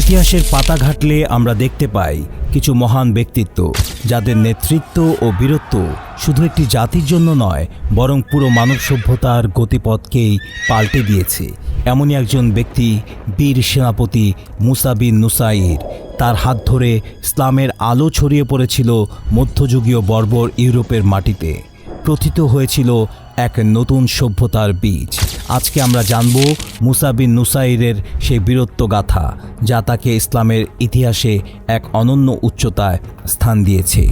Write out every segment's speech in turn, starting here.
ইতিহাসের পাতা ঘাটলে আমরা দেখতে পাই কিছু মহান ব্যক্তিত্ব, যাদের নেতৃত্ব ও বীরত্ব শুধু একটি জাতির জন্য নয়, বরং পুরো মানব সভ্যতার গতিপথকেই পাল্টে দিয়েছে। এমনই একজন ব্যক্তি, বীর সেনাপতি মুসাবিন নুসাইর। তার হাত ধরে ইসলামের আলো ছড়িয়ে পড়েছিল মধ্যযুগীয় বর্বর ইউরোপের মাটিতে। প্রথিত হয়েছিল এক নতুন সভ্যতার বীজ। আজকে আমরা জানব মুসাবিন নুসাইরের সেই বীরত্ব গাথা, যা তাকে ইসলামের ইতিহাসে এক অনন্য উচ্চতায় স্থান দিয়েছে।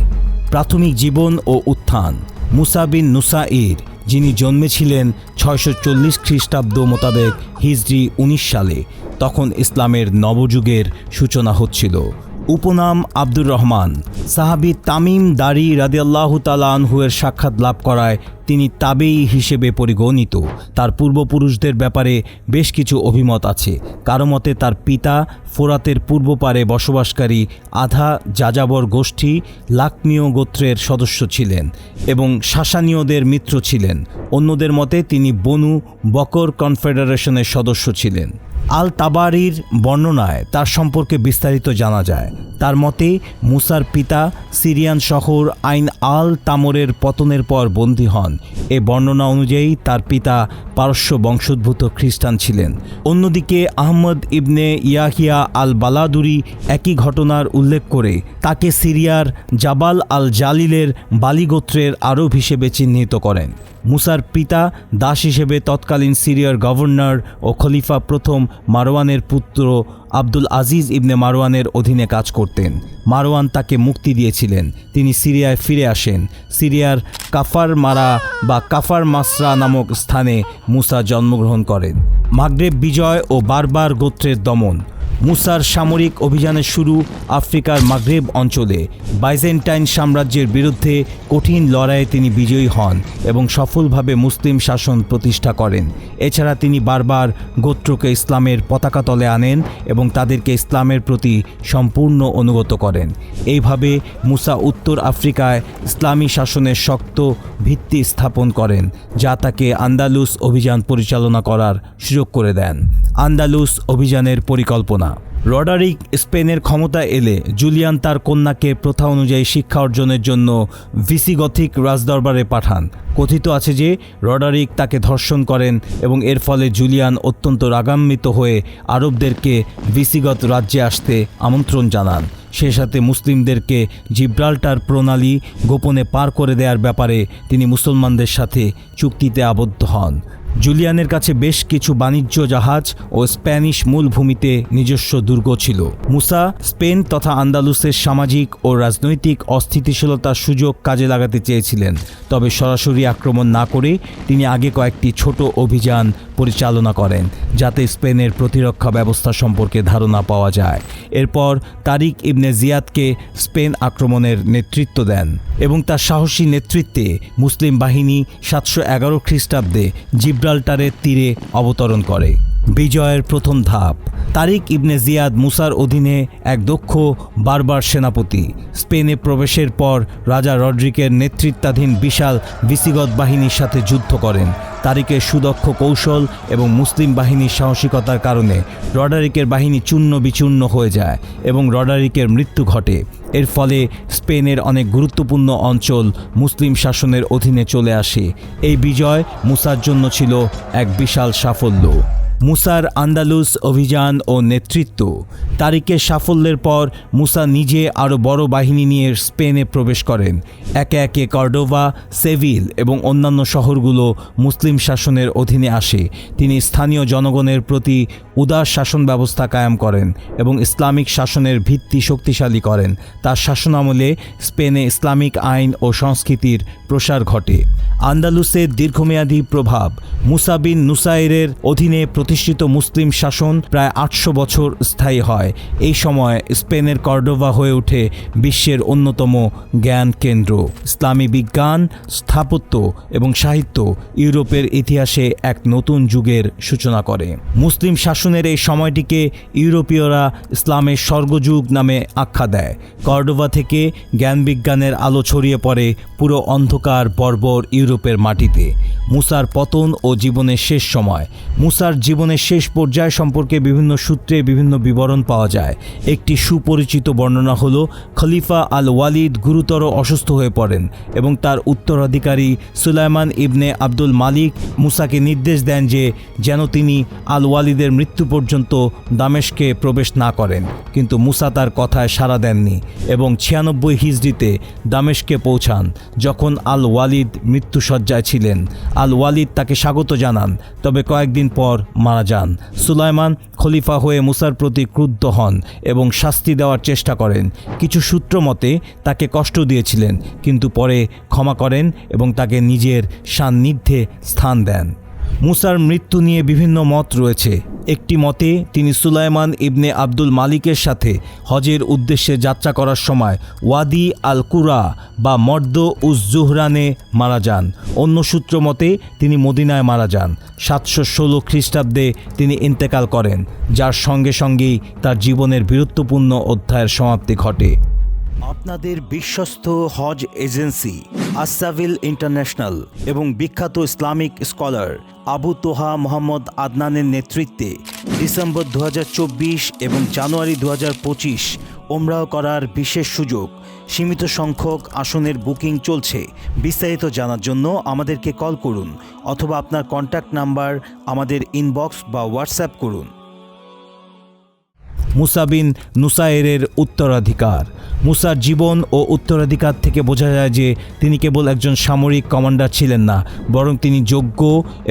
প্রাথমিক জীবন ও উত্থান। মুসাবিন নুসাইর, যিনি জন্মেছিলেন ছয়শো চল্লিশ খ্রিস্টাব্দ মোতাবেক হিজরি উনিশ সালে, তখন ইসলামের নবযুগের সূচনা হচ্ছিল। উপনাম আব্দুর রহমান। সাহাবি তামিম দারি রাদিয়াল্লাহু তালা আনহুয়ের সাক্ষাৎ লাভ করায় তিনি তাবেই হিসেবে পরিগণিত। তার পূর্বপুরুষদের ব্যাপারে বেশ কিছু অভিমত আছে। কারও মতে তার পিতা ফোরাতের পূর্ব পারে বসবাসকারী আধা যাযাবর গোষ্ঠী লাকমীয় গোত্রের সদস্য ছিলেন এবং শাসানীয়দের মিত্র ছিলেন। অন্যদের মতে তিনি বনু বকর কনফেডারেশনের সদস্য ছিলেন। আল তাবারির বর্ণনায় তার সম্পর্কে বিস্তারিত জানা যায়। তার মতে, মুসার পিতা সিরিয়ান শহর আইন আল তামরের পতনের পর বন্দী হন। এ বর্ণনা অনুযায়ী তার পিতা পারস্য বংশোদ্ভূত খ্রিস্টান ছিলেন। অন্যদিকে আহমদ ইবনে ইয়াহিয়া আল বালাদুরি একই ঘটনার উল্লেখ করে তাকে সিরিয়ার জাবাল আল জালিলের বালিগোত্রের আরব হিসেবে চিহ্নিত করেন। মুসার পিতা, দাস হিসেবে তৎকালীন সিরিয়ার গভর্নর ও খলিফা প্রথম মারওয়ানের পুত্র আব্দুল আজিজ ইবনে মারওয়ানের অধীনে কাজ করতেন। মারওয়ান তাকে মুক্তি দিয়েছিলেন। তিনি সিরিয়ায় ফিরে আসেন। সিরিয়ার কাফার মারা বা কাফার মাসরা নামক স্থানে মুসা জন্মগ্রহণ করেন। মাগরেব বিজয় ও বারবার গোত্রের দমন। মুসার সামরিক অভিযানের শুরু আফ্রিকার মাগরেব অঞ্চলে। বাইজেন্টাইন সাম্রাজ্যের বিরুদ্ধে কঠিন লড়াইয়ে তিনি বিজয়ী হন এবং সফলভাবে মুসলিম শাসন প্রতিষ্ঠা করেন। এছাড়া তিনি বারবার গোত্রকে ইসলামের পতাকা তলে আনেন এবং তাদেরকে ইসলামের প্রতি সম্পূর্ণ অনুগত করেন। এইভাবে মুসা উত্তর আফ্রিকায় ইসলামী শাসনের শক্ত ভিত্তি স্থাপন করেন, যা তাকে আন্দালুস অভিযান পরিচালনা করার সুযোগ করে দেন। আন্দালুস অভিযানের পরিকল্পনা রডারিক স্পেনের ক্ষমতা এলে জুলিয়ান তার কন্যাকে প্রথা অনুযায়ী শিক্ষা অর্জনের জন্য ভিসিগথিক রাজদরবারে পাঠান। কথিত আছে যে, রডারিক তাকে ধর্ষণ করেন এবং এর ফলে জুলিয়ান অত্যন্ত রাগান্বিত হয়ে আরবদেরকে ভিসিগত রাজ্যে আসতে আমন্ত্রণ জানান। সে সাথে মুসলিমদেরকে জিব্রাল্টার প্রণালী গোপনে পার করে দেওয়ার ব্যাপারে তিনি মুসলমানদের সাথে চুক্তিতে আবদ্ধ হন। জুলিয়ানের কাছে বেশ কিছু বাণিজ্য জাহাজ ও স্প্যানিশ মূলভূমিতে নিজস্ব দুর্গ ছিল। মুসা স্পেন তথা আন্দালুসের সামাজিক ও রাজনৈতিক অস্থিতিশীলতার সুযোগ কাজে লাগাতে চেয়েছিলেন। তবে সরাসরি আক্রমণ না করে তিনি আগে কয়েকটি ছোট অভিযান পরিচালনা করেন, যাতে স্পেনের প্রতিরক্ষা ব্যবস্থা সম্পর্কে ধারণা পাওয়া যায়। এরপর তারিক ইবনে জিয়াদকে স্পেন আক্রমণের নেতৃত্ব দেন এবং তার সাহসী নেতৃত্বে মুসলিম বাহিনী সাতশো এগারো খ্রিস্টাব্দে জিব্রাল্টারের তীরে অবতরণ করে। বিজয়ের প্রথম ধাপ। তারিক ইবনে জিয়াদ মুসার অধীনে এক দক্ষ বারবার সেনাপতি। স্পেনে প্রবেশের পর রাজা রড্রিকের নেতৃত্বাধীন বিশাল বিসিগত বাহিনীর সাথে যুদ্ধ করেন। তারিকের সুদক্ষ কৌশল এবং মুসলিম বাহিনীর সাহসিকতার কারণে রডারিকের বাহিনী চূর্ণ বিচূর্ণ হয়ে যায় এবং রডারিকের মৃত্যু ঘটে। এর ফলে স্পেনের অনেক গুরুত্বপূর্ণ অঞ্চল মুসলিম শাসনের অধীনে চলে আসে। এই বিজয় মুসার জন্য ছিল এক বিশাল সাফল্য। মুসার আন্দালুস অভিযান ও নেতৃত্ব। তারিকের সাফল্যের পর মুসা নিজে আরও বড় বাহিনী নিয়ে স্পেনে প্রবেশ করেন। একে একে কর্ডোভা, সেভিল এবং অন্যান্য শহরগুলো মুসলিম শাসনের অধীনে আসে। তিনি স্থানীয় জনগণের প্রতি উদার শাসন ব্যবস্থা কায়েম করেন এবং ইসলামিক শাসনের ভিত্তি শক্তিশালী করেন। তার শাসনামলে স্পেনে ইসলামিক আইন ও সংস্কৃতির প্রসার ঘটে। আন্দালুসের দীর্ঘমেয়াদী প্রভাব মুসাবিন নুসাইরের অধীনে প্রতিষ্ঠিত মুসলিম শাসন প্রায় আটশো বছর স্থায়ী হয়। এই সময় স্পেনের কর্ডোভা হয়ে ওঠে বিশ্বের অন্যতম জ্ঞান কেন্দ্র। ইসলামী বিজ্ঞান, স্থাপত্য এবং সাহিত্য ইউরোপের ইতিহাসে এক নতুন যুগের সূচনা করে। মুসলিম শাসনের এই সময়টিকে ইউরোপীয়রা ইসলামের স্বর্গযুগ নামে আখ্যা দেয়। কর্ডোভা থেকে জ্ঞান বিজ্ঞানের আলো ছড়িয়ে পড়ে পুরো অন্ধকার বর্বর ইউরোপের মাটিতে। মুসার পতন ও জীবনের শেষ সময়। মুসার জীবন জীবনের শেষ পর্যায় সম্পর্কে বিভিন্ন সূত্রে বিভিন্ন বিবরণ পাওয়া যায়। একটি সুপরিচিত বর্ণনা হল, খলিফা আল ওয়ালিদ গুরুতর অসুস্থ হয়ে পড়েন এবং তার উত্তরাধিকারী সুলাইমান ইবনে আব্দুল মালিক মুসাকে নির্দেশ দেন যে, যেন তিনি আল ওয়ালিদের মৃত্যু পর্যন্ত দামেশকে প্রবেশ না করেন। কিন্তু মুসা তার কথায় সাড়া দেননি এবং ছিয়ানব্বই হিজড়িতে দামেশকে পৌঁছান যখন আল ওয়ালিদ মৃত্যুসজ্জায় ছিলেন। আল ওয়ালিদ তাকে স্বাগত জানান, তবে কয়েকদিন পর মারা যান। সুলাইমান খলিফা হয়ে মুসার প্রতি ক্রুদ্ধ হন এবং শাস্তি দেওয়ার চেষ্টা করেন। কিছু সূত্র মতে, তাকে কষ্ট দিয়েছিলেন, কিন্তু পরে ক্ষমা করেন এবং তাকে নিজের সান্নিধ্যে স্থান দেন। মুসার মৃত্যু নিয়ে বিভিন্ন মত রয়েছে। একটি মতে, তিনি সুলাইমান ইবনে আব্দুল মালিকের সাথে হজের উদ্দেশ্যে যাত্রা করার সময় ওয়াদি আল কুরা বা মর্দ উজ জুহরানে মারা যান। অন্য সূত্র মতে, তিনি মদিনায় মারা যান। সাতশো ষোলো খ্রিস্টাব্দে তিনি ইন্তেকাল করেন, যার সঙ্গে সঙ্গেই তার জীবনের বীরত্বপূর্ণ অধ্যায়ের সমাপ্তি ঘটে। আপনাদের বিশ্বস্ত হজ এজেন্সি, আসাভিল ইন্টারন্যাশনাল এবং বিখ্যাত ইসলামিক স্কলার আবু তোহা মোহাম্মদ আদনানের নেতৃত্বে ডিসেম্বর দু হাজার চব্বিশ এবং জানুয়ারি দু ওমরাহ করার বিশেষ সুযোগ, সীমিত সংখ্যক আসনের বুকিং চলছে। বিস্তারিত জানার জন্য আমাদেরকে কল করুন অথবা আপনার কন্ট্যাক্ট নাম্বার আমাদের ইনবক্স বা হোয়াটসঅ্যাপ করুন। মুসা বিন নুসায়েরের উত্তরাধিকার। মুসার জীবন ও উত্তরাধিকার থেকে বোঝা যায় যে তিনি কেবল একজন সামরিক কমান্ডার ছিলেন না, বরং তিনি যোগ্য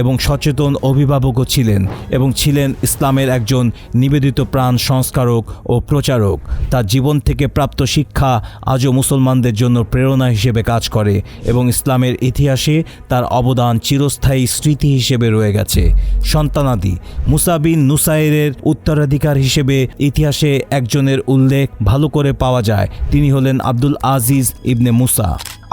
এবং সচেতন অভিভাবকও ছিলেন এবং ছিলেন ইসলামের একজন নিবেদিত প্রাণ সংস্কারক ও প্রচারক। তার জীবন থেকে প্রাপ্ত শিক্ষা আজও মুসলমানদের জন্য প্রেরণা হিসেবে কাজ করে এবং ইসলামের ইতিহাসে তার অবদান চিরস্থায়ী স্মৃতি হিসেবে রয়ে গেছে। সন্তানাদি মুসাবিন নুসাইরের উত্তরাধিকার হিসেবে ইতিহাসে একজনের উল্লেখ ভালো করে পাওয়া যায়। তিনি হলেন আব্দুল আজিজ ইবনে মুসা।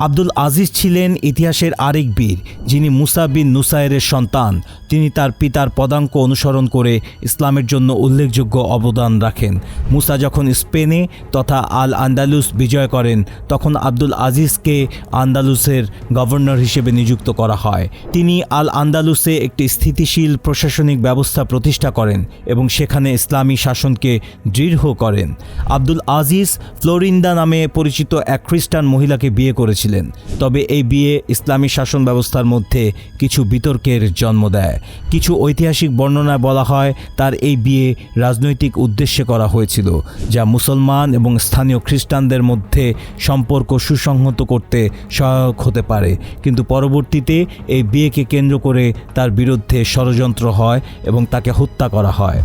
আব্দুল আজিজ ছিলেন ইতিহাসের আরেক বীর, যিনি মুসা বিন নুসাইরের সন্তান। তিনি তার পিতার পদাঙ্ক অনুসরণ করে ইসলামের জন্য উল্লেখযোগ্য অবদান রাখেন। মুসা যখন স্পেনে তথা আল আন্দালুস বিজয় করেন, তখন আব্দুল আজিজকে আন্দালুসের গভর্নর হিসেবে নিযুক্ত করা হয়। তিনি আল আন্দালুসে একটি স্থিতিশীল প্রশাসনিক ব্যবস্থা প্রতিষ্ঠা করেন এবং সেখানে ইসলামী শাসনকে দৃঢ় করেন। আব্দুল আজিজ ফ্লোরিন্দা নামে পরিচিত এক খ্রিস্টান মহিলাকে বিয়ে করেছিলেন। তবে এই বিয়ে ইসলামী শাসন ব্যবস্থার মধ্যে কিছু বিতর্কের জন্ম দেয়। কিছু ঐতিহাসিক বর্ণনায় বলা হয়, তার এই বিয়ে রাজনৈতিক উদ্দেশ্যে করা হয়েছিল, যা মুসলমান এবং স্থানীয় খ্রিস্টানদের মধ্যে সম্পর্ক সুসংহত করতে সহায়ক হতে পারে। কিন্তু পরবর্তীতে এই বিয়েকে কেন্দ্র করে তার বিরুদ্ধে ষড়যন্ত্র হয় এবং তাকে হত্যা করা হয়।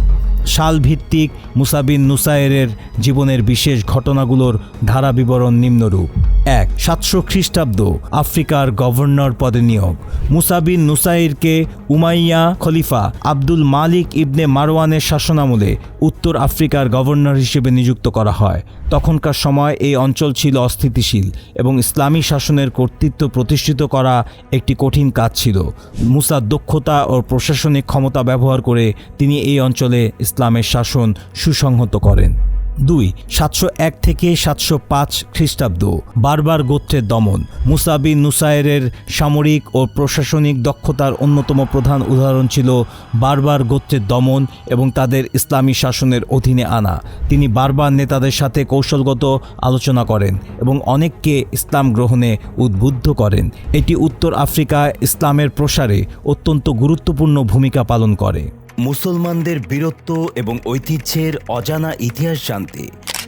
সালভিত্তিক মুসাবিন নুসায়েরের জীবনের বিশেষ ঘটনাগুলোর ধারা বিবরণ নিম্নরূপ। এক সাতশো খ্রিস্টাব্দ আফ্রিকার গভর্নর পদে নিয়োগ। মুসাবিন নুসাইরকে উমাইয়া খলিফা আব্দুল মালিক ইবনে মারওয়ানের শাসনামলে উত্তর আফ্রিকার গভর্নর হিসেবে নিযুক্ত করা হয়। তখনকার সময় এই অঞ্চল ছিল অস্থিতিশীল এবং ইসলামী শাসনের কর্তৃত্ব প্রতিষ্ঠিত করা একটি কঠিন কাজ ছিল। মুসার দক্ষতা ও প্রশাসনিক ক্ষমতা ব্যবহার করে তিনি এই অঞ্চলে ইসলামের শাসন সুসংহত করেন। দুই, সাতশো এক থেকে সাতশো পাঁচ খ্রিস্টাব্দ। বারবার গোত্রের দমন। মুসাবিন নুসায়েরের সামরিক ও প্রশাসনিক দক্ষতার অন্যতম প্রধান উদাহরণ ছিল বারবার গোত্রের দমন এবং তাদের ইসলামী শাসনের অধীনে আনা। তিনি বারবার নেতাদের সাথে কৌশলগত আলোচনা করেন এবং অনেককে ইসলাম গ্রহণে উদ্বুদ্ধ করেন। এটি উত্তর আফ্রিকায় ইসলামের প্রসারে অত্যন্ত গুরুত্বপূর্ণ ভূমিকা পালন করে। মুসলমানদের বীরত্ব এবং ঐতিহ্যের অজানা ইতিহাস জানতে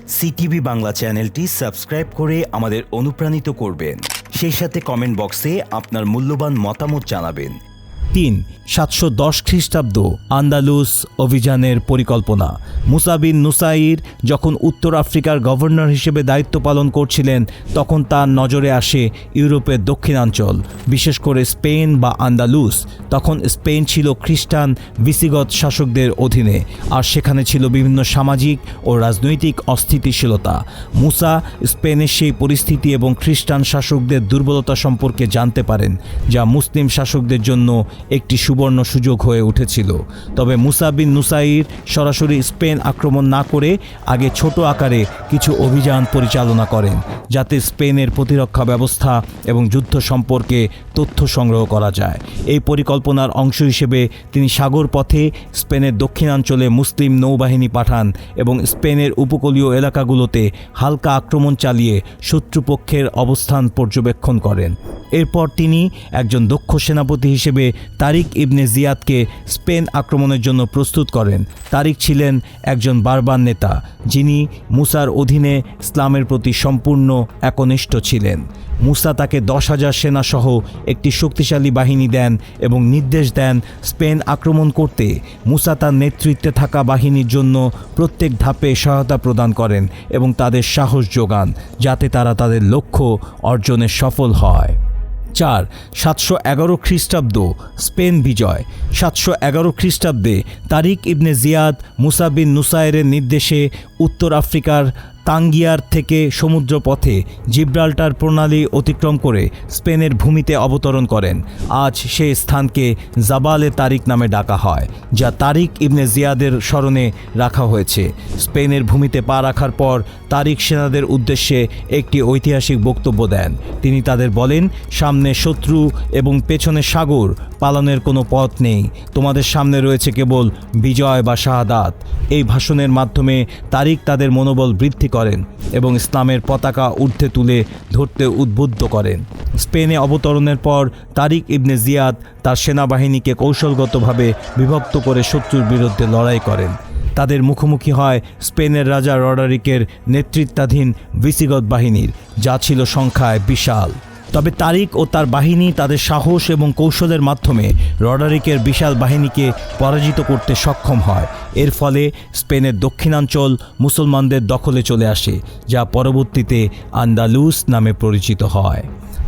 সিটিভি বাংলা চ্যানেলটি সাবস্ক্রাইব করে আমাদের অনুপ্রাণিত করবেন। সেই সাথে কমেন্ট বক্সে আপনার মূল্যবান মতামত জানাবেন। তিন, সাতশো দশ খ্রিস্টাব্দ আন্দালুস অভিযানের পরিকল্পনা। মুসাবিন নুসাইর যখন উত্তর আফ্রিকার গভর্নর হিসেবে দায়িত্ব পালন করছিলেন, তখন তার নজরে আসে ইউরোপের দক্ষিণাঞ্চল, বিশেষ করে স্পেন বা আন্দালুস। তখন স্পেন ছিল খ্রিস্টান বিসিগত শাসকদের অধীনে, আর সেখানে ছিল বিভিন্ন সামাজিক ও রাজনৈতিক অস্থিতিশীলতা। মুসা স্পেনের সেই পরিস্থিতি এবং খ্রিস্টান শাসকদের দুর্বলতা সম্পর্কে জানতে পারেন, যা মুসলিম শাসকদের জন্য একটি সুবর্ণ সুযোগ হয়ে উঠেছিল। তবে মুসাবিন নুসাইর সরাসরি স্পেন আক্রমণ না করে আগে ছোট আকারে কিছু অভিযান পরিচালনা করেন, যাতে স্পেনের প্রতিরক্ষা ব্যবস্থা এবং যুদ্ধ সম্পর্কে তথ্য সংগ্রহ করা যায়। এই পরিকল্পনার অংশ হিসেবে তিনি সাগর পথে স্পেনের দক্ষিণাঞ্চলে মুসলিম নৌবাহিনী পাঠান এবং স্পেনের উপকূলীয় এলাকাগুলোতে হালকা আক্রমণ চালিয়ে শত্রুপক্ষের অবস্থান পর্যবেক্ষণ করেন। এরপর তিনি একজন দক্ষ সেনাপতি হিসেবে তারিক ইবনে জিয়াদকে স্পেন আক্রমণের জন্য প্রস্তুত করেন। তারিক ছিলেন একজন বারবার নেতা, যিনি মুসার অধীনে ইসলামের প্রতি সম্পূর্ণ একনিষ্ঠ ছিলেন। মুসা তাকে দশ হাজার সেনাসহ একটি শক্তিশালী বাহিনী দেন এবং নির্দেশ দেন স্পেন আক্রমণ করতে। মুসা তার নেতৃত্বে থাকা বাহিনীর জন্য প্রত্যেক ধাপে সহায়তা প্রদান করেন এবং তাদের সাহস যোগান, যাতে তারা তাদের লক্ষ্য অর্জনে সফল হয়। চার, সাতশো এগারো খ্রিস্টাব্দ, স্পেন বিজয়। সাতশো এগারো খ্রিস্টাব্দে তারিক ইবনে জিয়াদ মুসাবিন নুসাইরের নির্দেশে উত্তর আফ্রিকার তাঙ্গিয়ার থেকে সমুদ্রপথে জিব্রাল্টার প্রণালী অতিক্রম করে স্পেনের ভূমিতে অবতরণ করেন। আজ সে স্থানকে জাবালে তারিক নামে ডাকা হয়, যা তারিক ইবনে জিয়াদের স্মরণে রাখা হয়েছে। স্পেনের ভূমিতে পা রাখার পর তারিক সেনাদের উদ্দেশ্যে একটি ঐতিহাসিক বক্তব্য দেন। তিনি তাদের বলেন, সামনে শত্রু এবং পেছনে সাগর পালনের কোনো পথ নেই। তোমাদের সামনে রয়েছে কেবল বিজয় বা শাহাদাত। এই ভাষণের মাধ্যমে তারিক তাদের মনোবল বৃদ্ধি করেন এবং ইসলামের পতাকা ঊর্ধ্বে তুলে ধরতে উদ্বুদ্ধ করেন। স্পেনে অবতরণের পর তারিক ইবনে জিয়াদ তার সেনাবাহিনীকে কৌশলগতভাবে বিভক্ত করে শত্রুর বিরুদ্ধে লড়াই করেন। তাদের মুখোমুখি হয় স্পেনের রাজা রডারিকের নেতৃত্বাধীন বিসিগত বাহিনীর, যা ছিল সংখ্যায় বিশাল। তবে তারিক ও তার বাহিনী তাদের সাহস এবং কৌশলের মাধ্যমে রডারিকের বিশাল বাহিনীকে পরাজিত করতে সক্ষম হয়। এর ফলে স্পেনের দক্ষিণাঞ্চল মুসলমানদের দখলে চলে আসে, যা পরবর্তীতে আন্দালুস নামে পরিচিত হয়।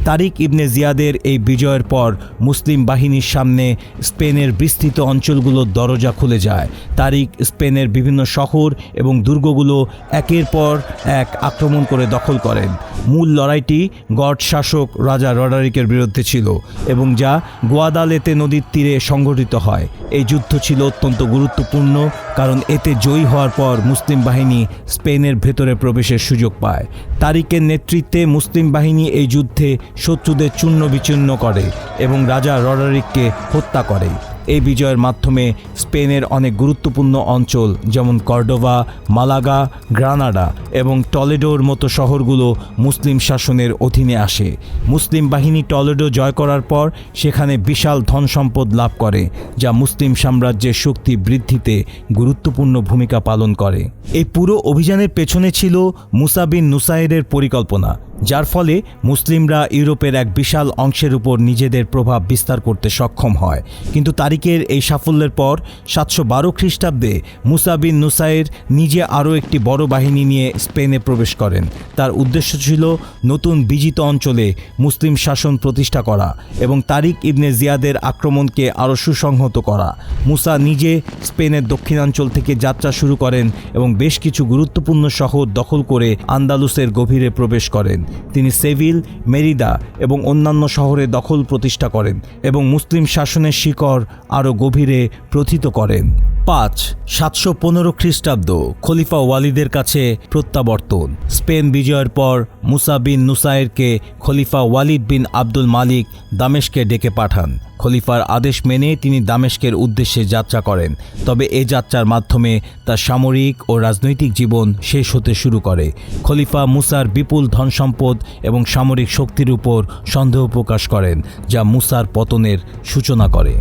তারিক ইবনে জিয়াদের এই বিজয়ের পর মুসলিম বাহিনীর সামনে স্পেনের বিস্তৃত অঞ্চলগুলোর দরজা খুলে যায়। তারিক স্পেনের বিভিন্ন শহর এবং দুর্গগুলো একের পর এক আক্রমণ করে দখল করেন। মূল লড়াইটি গড শাসক রাজা রডারিকের বিরুদ্ধে ছিল এবং যা গোয়াদালেতে নদীর তীরে সংঘটিত হয়। এই যুদ্ধ ছিল অত্যন্ত গুরুত্বপূর্ণ কারণ এতে জয়ী হওয়ার পর মুসলিম বাহিনী স্পেনের ভেতরে প্রবেশের সুযোগ পায়। তারিকের নেতৃত্বে মুসলিম বাহিনী এই যুদ্ধে শত্রুদের চূর্ণ বিচূর্ণ করে এবং রাজা রডারিককে হত্যা করে। এই বিজয়ের মাধ্যমে স্পেনের অনেক গুরুত্বপূর্ণ অঞ্চল, যেমন কর্ডোভা, মালাগা, গ্রানাডা এবং টলেডোর মতো শহরগুলো মুসলিম শাসনের অধীনে আসে। মুসলিম বাহিনী টলেডো জয় করার পর সেখানে বিশাল ধন সম্পদ লাভ করে, যা মুসলিম সাম্রাজ্যের শক্তি বৃদ্ধিতে গুরুত্বপূর্ণ ভূমিকা পালন করে। এই পুরো অভিযানের পেছনে ছিল মুসাবিন নুসাইরের পরিকল্পনা যার ফলে মুসলিমরা ইউরোপের এক বিশাল অংশের উপর নিজেদের প্রভাব বিস্তার করতে সক্ষম হয়। কিন্তু তারিখের এই সাফল্যের পর সাতশো বারো খ্রিস্টাব্দে মুসাবিন নুসাইর নিজে আরও একটি বড় বাহিনী নিয়ে স্পেনে প্রবেশ করেন। তার উদ্দেশ্য ছিল নতুন বিজিত অঞ্চলে মুসলিম শাসন প্রতিষ্ঠা করা এবং তারিক ইবনে জিয়াদের আক্রমণকে আরও সুসংহত করা। মুসা নিজে স্পেনের দক্ষিণাঞ্চল থেকে যাত্রা শুরু করেন এবং বেশ কিছু গুরুত্বপূর্ণ শহর দখল করে আন্দালুসের গভীরে প্রবেশ করেন। তিনি সেভিল, মেরিদা এবং অন্যান্য শহরে দখল প্রতিষ্ঠা করেন এবং মুসলিম শাসনের শিকড় আরও গভীরে প্রথিত করেন। পাঁচ, সাতশো পনেরো খ্রিস্টাব্দ, খলিফা ওয়ালিদের কাছে প্রত্যাবর্তন। স্পেন বিজয়ের পর মুসা বিন নুসাইরকে খলিফা ওয়ালিদ বিন আব্দুল মালিক দামেশকে ডেকে পাঠান। খলিফার আদেশ মেনে তিনি দামেশকের উদ্দেশ্যে যাত্রা করেন। তবে এ যাত্রার মাধ্যমে তার সামরিক ও রাজনৈতিক জীবন শেষ হতে শুরু করে। খলিফা মুসার বিপুল ধন সম্পদ এবং সামরিক শক্তির উপর সন্দেহ প্রকাশ করেন, যা মুসার পতনের সূচনা করে।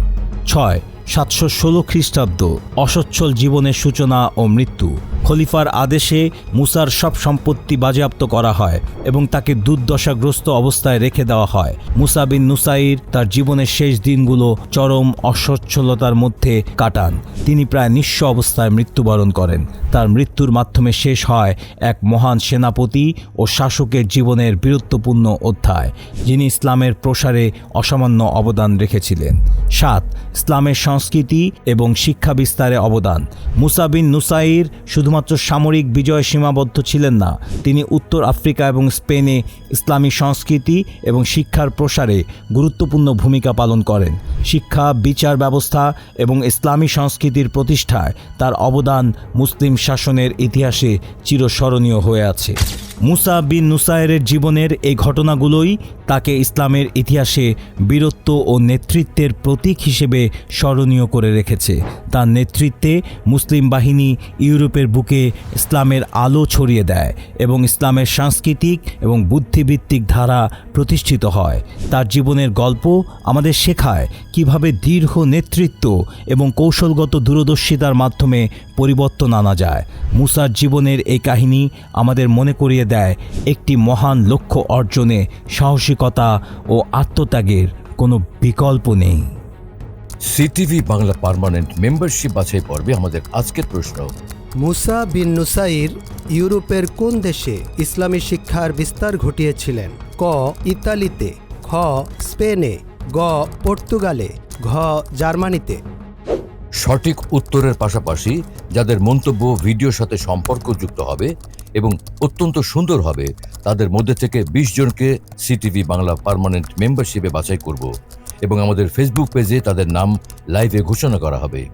ছয় সাতশো ষোলো খ্রিস্টাব্দ অসচ্ছল জীবনের সূচনা ও মৃত্যু। খলিফার আদেশে মুসার সব সম্পত্তি বাজেয়াপ্ত করা হয় এবং তাকে দুর্দশাগ্রস্ত অবস্থায় রেখে দেওয়া হয়। মুসা বিন নুসাইর তার জীবনের শেষ দিনগুলো চরম অসচ্ছলতার মধ্যে কাটান। তিনি প্রায় নিঃস্ব অবস্থায় মৃত্যুবরণ করেন। তার মৃত্যুর মাধ্যমে শেষ হয় এক মহান সেনাপতি ও শাসকের জীবনের বীরত্বপূর্ণ অধ্যায়, যিনি ইসলামের প্রসারে অসামান্য অবদান রেখেছিলেন। সাত, ইসলামের সংস্কৃতি এবং শিক্ষা বিস্তারে অবদান। মুসা বিন নুসাইর শুধুমাত্র শুধুমাত্র সামরিক বিজয়ে সীমাবদ্ধ ছিলেন না। তিনি উত্তর আফ্রিকা এবং স্পেনে ইসলামী সংস্কৃতি এবং শিক্ষার প্রসারে গুরুত্বপূর্ণ ভূমিকা পালন করেন। শিক্ষা, বিচার ব্যবস্থা এবং ইসলামী সংস্কৃতির প্রতিষ্ঠায় তার অবদান মুসলিম শাসনের ইতিহাসে চিরস্মরণীয় হয়ে আছে। মুসা বিন নুসায়েরের জীবনের এই ঘটনাগুলোই তাকে ইসলামের ইতিহাসে বীরত্ব ও নেতৃত্বের প্রতীক হিসেবে স্মরণীয় করে রেখেছে। তার নেতৃত্বে মুসলিম বাহিনী ইউরোপের বুকে ইসলামের আলো ছড়িয়ে দেয় এবং ইসলামের সাংস্কৃতিক এবং বুদ্ধিভিত্তিক ধারা প্রতিষ্ঠিত হয়। তার জীবনের গল্প আমাদের শেখায় কীভাবে দীর্ঘ নেতৃত্ব এবং কৌশলগত দূরদর্শিতার মাধ্যমে পরিবর্তন আনা যায়। মুসার জীবনের এই কাহিনী আমাদের মনে করিয়ে দেয় একটি মহান লক্ষ্য অর্জনে সাহসিকতা ও আত্মত্যাগের কোনো বিকল্প নেই। সিটিভি বাংলা পার্মানেন্ট মেম্বারশিপ বাছাই পর্বে আমাদের আজকের প্রশ্ন। মুসা বিন নুসাইর ইউরোপের কোন দেশে ইসলামী শিক্ষার বিস্তার ঘটিয়েছিলেন? ক ইতালিতে খ স্পেনে গ পর্তুগালে ঘ জার্মানিতে। সঠিক উত্তরের পাশাপাশি যাদের মন্তব্য ভিডিওর সাথে সম্পর্কযুক্ত হবে এবং অত্যন্ত সুন্দর হবে। তাদের মধ্যে থেকে বিশ জনকে সিটিভি বাংলা পারমানেন্ট মেম্বারশিপে বাছাই করব এবং আমাদের ফেসবুক পেজে তাদের নাম লাইভে ঘোষণা করা হবে।